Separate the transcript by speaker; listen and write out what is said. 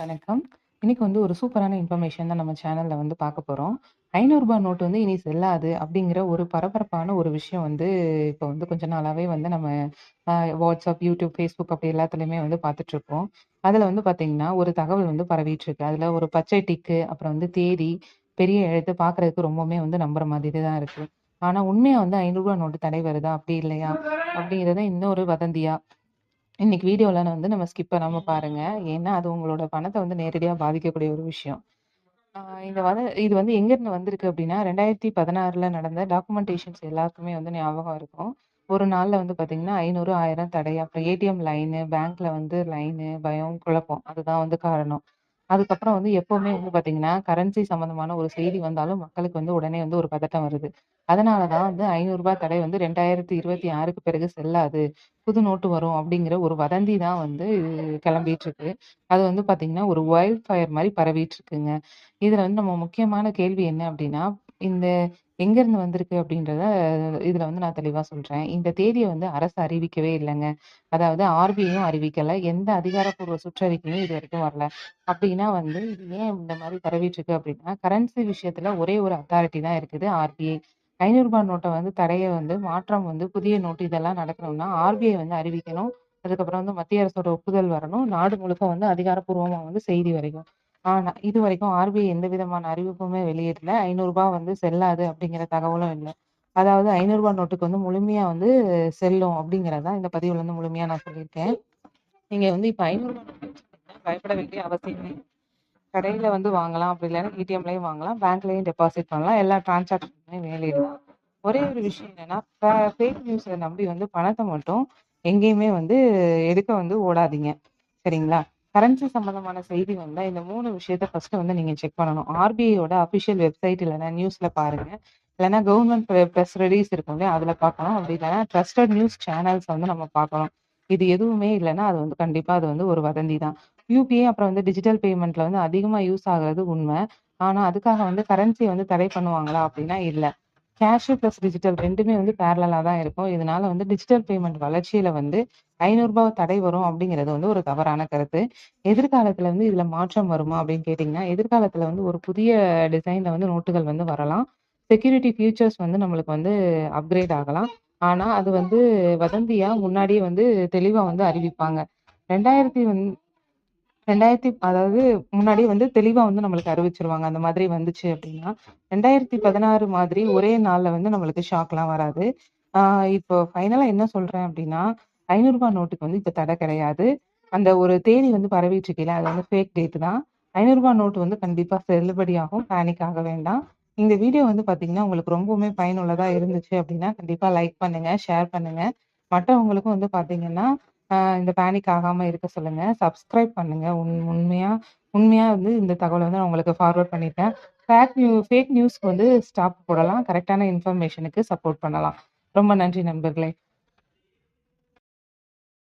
Speaker 1: வணக்கம். இன்னைக்கு வந்து ஒரு சூப்பரான இன்ஃபர்மேஷன் தான் நம்ம சேனல்ல வந்து பார்க்க போறோம். ஐநூறுரூபா நோட்டு வந்து இனி செல்லாது அப்படிங்கிற ஒரு பரபரப்பான ஒரு விஷயம் வந்து இப்போ வந்து கொஞ்ச நாளாவே வந்து நம்ம வாட்ஸ்அப் யூடியூப் ஃபேஸ்புக் அப்படி எல்லாத்துலயுமே வந்து பார்த்துட்டுருக்கோம். அதுல வந்து பாத்தீங்கன்னா ஒரு தகவல் வந்து பரவிட்டு இருக்கு. அதுல ஒரு பச்சை டிக்கு, அப்புறம் வந்து தேதி, பெரிய எழுத்து பாக்குறதுக்கு ரொம்பவுமே வந்து நம்புற மாதிரி தான் இருக்கு. ஆனா உண்மையா வந்து ஐநூறுரூவா நோட்டு தடை வருதா? அப்படி இல்லையா? அப்படிங்கிறத இன்னொரு வதந்தியா? இன்னைக்கு வீடியோல வந்து நம்ம ஸ்கிப் பண்ணாம பாருங்க. ஏன்னா, அது உங்களோட பணத்த வந்து நேரடியா பாதிக்கக்கூடிய ஒரு விஷயம். இந்த வத இது வந்து எங்கேருந்து வந்திருக்கு அப்படின்னா, 2016ல நடந்த டாக்குமெண்டேஷன்ஸ் எல்லாருக்குமே வந்து ஞாபகம் இருக்கும். ஒரு நாள்ல வந்து பார்த்தீங்கன்னா, 500, 1000 தடை. அப்புறம் ஏடிஎம் லைனு, பேங்க்ல வந்து லைனு, பயம், குழப்பம். அதுதான் வந்து காரணம். அதுக்கப்புறம் வந்து எப்பவுமே வந்து பார்த்தீங்கன்னா, கரன்சி சம்மந்தமான ஒரு செய்தி வந்தாலும் மக்களுக்கு வந்து உடனே வந்து ஒரு பதட்டம் வருது. அதனாலதான் வந்து ஐநூறுரூபா தடை வந்து 2026க்கு பிறகு செல்லாது. புது நோட்டு வரும் அப்படிங்கிற ஒரு வதந்தி தான் வந்து கிளம்பிட்டு இருக்கு. அது வந்து பார்த்தீங்கன்னா, ஒரு வைல்ட் ஃபயர் மாதிரி பரவிட்டு இருக்குங்க. இதுல வந்து நம்ம முக்கியமான கேள்வி என்ன அப்படின்னா, இந்த எங்கேருந்து வந்திருக்கு அப்படின்றத இதுல வந்து நான் தெளிவா சொல்றேன். இந்த தேதியை வந்து அரசு அறிவிக்கவே இல்லைங்க அதாவது ஆர்பிஐயும் அறிவிக்கல. எந்த அதிகாரப்பூர்வ சுற்றறிக்கையும் இது வரைக்கும் வரல. அப்படின்னா வந்து இது ஏன் இந்த மாதிரி பரவிட்டு இருக்கு அப்படின்னா, கரன்சி விஷயத்துல ஒரே ஒரு அத்தாரிட்டி தான் இருக்குது ஆர்பிஐ. ரூ. 500 நோட்ட வந்து தடைய வந்து மாற்றம் வந்து புதிய நோட்டு இதெல்லாம் நடக்கணும்னா, ஆர்பிஐ வந்து அறிவிக்கணும். அதுக்கப்புறம் வந்து மத்திய அரசோட ஒப்புதல் வரணும். நாடு முழுக்க வந்து அதிகாரப்பூர்வமா வந்து செய்தி வரைக்கும். ஆனா இதுவரைக்கும் ஆர்பிஐ எந்த விதமான அறிவிப்புமே வெளியிடல. ரூ. 500 வந்து செல்லாது அப்படிங்கிற தகவலும் இல்லை அதாவது ஐநூறுபா நோட்டுக்கு வந்து முழுமையா வந்து செல்லும் அப்படிங்கிறது இந்த பதிவுல வந்து முழுமையா நான் சொல்லியிருக்கேன். நீங்க வந்து இப்ப ஐநூறுபா பயப்பட வேண்டிய அவசியமே கடையில வந்து வாங்கலாம். அப்படி இல்லைன்னா ஏடிஎம்லயும் வாங்கலாம். பேங்க்லயும் டெபாசிட் பண்ணலாம். எல்லா டிரான்சாக்ஷனுமே வேலையிடலாம் ஒரே ஒரு விஷயம் என்னன்னா, ஃப ஃபேக் நம்பி வந்து பணத்தை மட்டும் எங்கேயுமே வந்து எடுக்க வந்து ஓடாதீங்க. சரிங்களா? கரன்சி சம்மந்தமான செய்தி வந்தா இந்த மூணு விஷயத்த ஃபர்ஸ்ட்டு வந்து நீங்க செக் பண்ணணும். ஆர்பிஐயோட அஃபிஷியல் வெப்சைட் இல்லைன்னா நியூஸ்ல பாருங்க. இல்லைன்னா கவர்மெண்ட் ப்ரெஸ் ரிலீஸ் இருக்கும் இல்லையா? அதுல பார்க்கணும். அப்படி இல்லைன்னா ட்ரஸ்டட் நியூஸ் சேனல்ஸ் வந்து நம்ம பார்க்கணும். இது எதுவுமே இல்லைன்னா அது வந்து கண்டிப்பா அது வந்து ஒரு வதந்தி தான். யூபிஐ அப்புறம் வந்து டிஜிட்டல் பேமெண்ட்ல வந்து அதிகமா யூஸ் ஆகுறது உண்மை ஆனா அதுக்காக வந்து கரன்சி வந்து தடை பண்ணுவாங்களா? அப்படின்னா இல்லை கேஷ் ப்ளஸ் டிஜிட்டல் ரெண்டுமே வந்து பேரலாக தான் இருக்கும். இதனால வந்து டிஜிட்டல் பேமெண்ட் வளர்ச்சியில வந்து ஐநூறுரூபா தடை வரும் அப்படிங்கிறது வந்து ஒரு தவறான கருத்து. எதிர்காலத்துல வந்து இதுல மாற்றம் வருமா? அப்படின்னு கேட்டிங்கன்னா எதிர்காலத்துல வந்து ஒரு புதிய டிசைன்ல வந்து நோட்டுகள் வந்து வரலாம். செக்யூரிட்டி ஃபியூச்சர்ஸ் வந்து நம்மளுக்கு வந்து அப்கிரேட் ஆகலாம். ஆனால் அது வந்து வதந்தியாக முன்னாடியே வந்து தெளிவாக வந்து அறிவிப்பாங்க. 2000 வந் 2000 அதாவது முன்னாடி வந்து தெளிவா வந்து நம்மளுக்கு அறிவிச்சிருவாங்க அந்த மாதிரி வந்துச்சு அப்படின்னா, 2016 மாதிரி ஒரே நாள்ல வந்து நம்மளுக்கு ஷாக்லாம் வராது. ஆஹ் இப்போ ஃபைனலா என்ன சொல்றேன் அப்படின்னா, ஐநூறு ரூபாய் நோட்டுக்கு வந்து இப்ப தடை கிடையாது. அந்த ஒரு தேதி வந்து பரவிட்டு இருக்கீங்களா அது வந்து ஃபேக் டேட் தான். ரூ. 500 நோட்டு வந்து கண்டிப்பா செல்லுபடியாகும். பேனிக் ஆக வேண்டாம். இந்த வீடியோ வந்து பாத்தீங்கன்னா உங்களுக்கு ரொம்பவுமே பயனுள்ளதா இருந்துச்சு அப்படின்னா, கண்டிப்பா லைக் பண்ணுங்க, ஷேர் பண்ணுங்க. மற்றவங்களுக்கும் வந்து பாத்தீங்கன்னா இந்த பேனிக் ஆகாம இருக்க சொல்லுங்க. சப்ஸ்கிரைப் பண்ணுங்க. உண் உண்மையா உண்மையா வந்து இந்த தகவலை வந்து நான் உங்களுக்கு ஃபார்வர்ட் பண்ணிட்டேன். ஃபேக் நியூ ஃபேக் நியூஸ்க்கு வந்து ஸ்டாப் போடலாம். கரெக்டான இன்ஃபர்மேஷனுக்கு சப்போர்ட் பண்ணலாம். ரொம்ப நன்றி நண்பர்களே!